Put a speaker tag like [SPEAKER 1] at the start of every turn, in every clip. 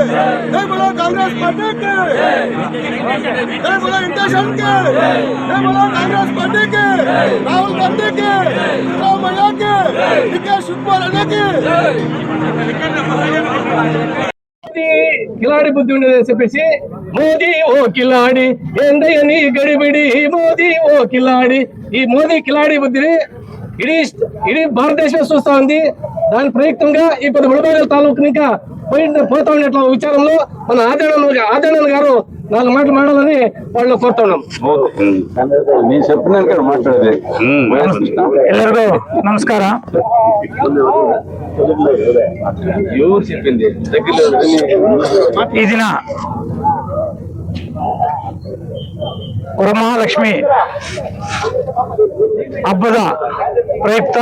[SPEAKER 1] Congress party के जय बोलो इंटेशन के जय बोलो कांग्रेस पार्टी के राहुल गांधी के सिद्धरामैया के डी शिवकुमार अण्णा के
[SPEAKER 2] కిలాడి బుద్ధి ఉండేది అని చెప్పేసి మోదీ ఓ కిలాడి ఏందయ్య నీ గడిబిడి మోదీ ఓ కిలాడి ఈ మోదీ కిలాడి బుద్ధిని ఇడీ ఇడీ భారతదేశం చూస్తా ఉంది దాని ప్రయుక్తంగా ఈ పది ముడబాగల తాలూకు ఇంకా పోయిన పోతా ఉండే విచారంలో మన ఆదరణ ఆదరణ గారు నాలుగు మాటలు మాట్లాడాలని వాళ్ళు కోరుతున్నాం
[SPEAKER 3] నేను
[SPEAKER 4] చెప్పినాను కదా
[SPEAKER 3] మాట్లాడేది. ఎల్లరిಗೂ నమస్కారం.
[SPEAKER 4] ఇది నా ವರಮಹಾಲಕ್ಷ್ಮಿ ಹಬ್ಬದ ಪ್ರಯುಕ್ತ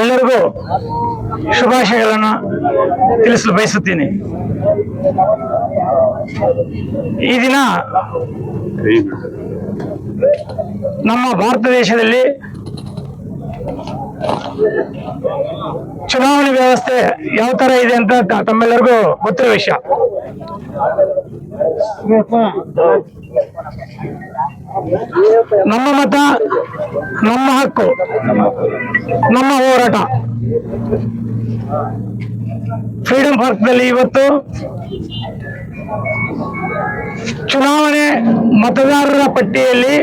[SPEAKER 4] ಎಲ್ಲರಿಗೂ ಶುಭಾಶಯಗಳನ್ನು ತಿಳಿಸಲು ಬಯಸುತ್ತೀನಿ. ಈ ದಿನ ನಮ್ಮ ಭಾರತ ದೇಶದಲ್ಲಿ ಚುನಾವಣೆ ವ್ಯವಸ್ಥೆ ಯಾವ ತರ ಇದೆ ಅಂತ ತಮ್ಮೆಲ್ಲರಿಗೂ ಗೊತ್ತಿರೋ ವಿಷಯ. ನಮ್ಮ ಮತ, ನಮ್ಮ ಹಕ್ಕು, ನಮ್ಮ ಹೋರಾಟ. ಫ್ರೀಡಂ ಪಾರ್ಕ್ನಲ್ಲಿ ಇವತ್ತು ಚುನಾವಣೆ ಮತದಾರರ ಪಟ್ಟಿಯಲ್ಲಿ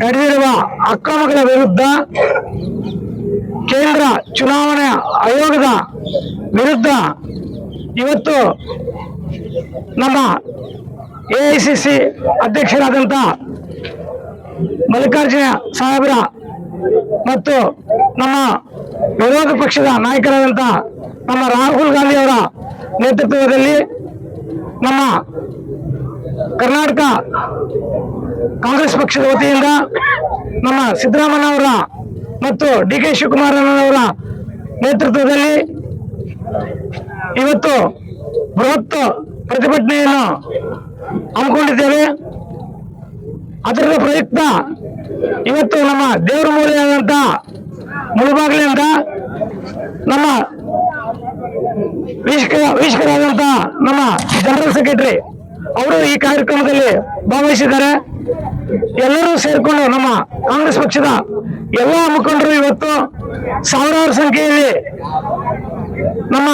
[SPEAKER 4] ನಡೆದಿರುವ ಅಕ್ರಮಗಳ ವಿರುದ್ಧ ಕೇಂದ್ರ ಚುನಾವಣಾ ಆಯೋಗದ ವಿರುದ್ಧ ಇವತ್ತು ನಮ್ಮ ಎ ಐ ಸಿ ಸಿ ಅಧ್ಯಕ್ಷರಾದಂಥ ಮಲ್ಲಿಕಾರ್ಜುನ ಸಾಹೇಬರ ಮತ್ತು ನಮ್ಮ ವಿರೋಧ ಪಕ್ಷದ ನಾಯಕರಾದಂಥ ನಮ್ಮ ರಾಹುಲ್ ಗಾಂಧಿ ಅವರ ನೇತೃತ್ವದಲ್ಲಿ ನಮ್ಮ ಕರ್ನಾಟಕ ಕಾಂಗ್ರೆಸ್ ಪಕ್ಷದ ವತಿಯಿಂದ ನಮ್ಮ ಸಿದ್ದರಾಮಯ್ಯ ಅವರ ಮತ್ತು ಡಿ ಕೆ ಶಿವಕುಮಾರ್ ಅವರ ನೇತೃತ್ವದಲ್ಲಿ ಇವತ್ತು ಬೃಹತ್ ಪ್ರತಿಭಟನೆಯನ್ನು ಹಮ್ಮಿಕೊಂಡಿದ್ದೇವೆ. ಅದರ ಪ್ರಯುಕ್ತ ಇವತ್ತು ನಮ್ಮ ದೇವರ ಮೂಲೆಯಾದಂಥ ಮುಳುಬಾಗಿಲಿಂದ ನಮ್ಮ ವೀಕ್ಷಕ ವೀಕ್ಷಕರಾದಂಥ ನಮ್ಮ ಜನರಲ್ ಸೆಕ್ರೆಟರಿ ಅವರು ಈ ಕಾರ್ಯಕ್ರಮದಲ್ಲಿ ಭಾಗವಹಿಸಿದ್ದಾರೆ. ಎಲ್ಲರೂ ಸೇರಿಕೊಂಡು ನಮ್ಮ ಕಾಂಗ್ರೆಸ್ ಪಕ್ಷದ ಎಲ್ಲ ಮುಖಂಡರು ಇವತ್ತು ಸಾವಿರಾರು ಸಂಖ್ಯೆಯಲ್ಲಿ ನಮ್ಮ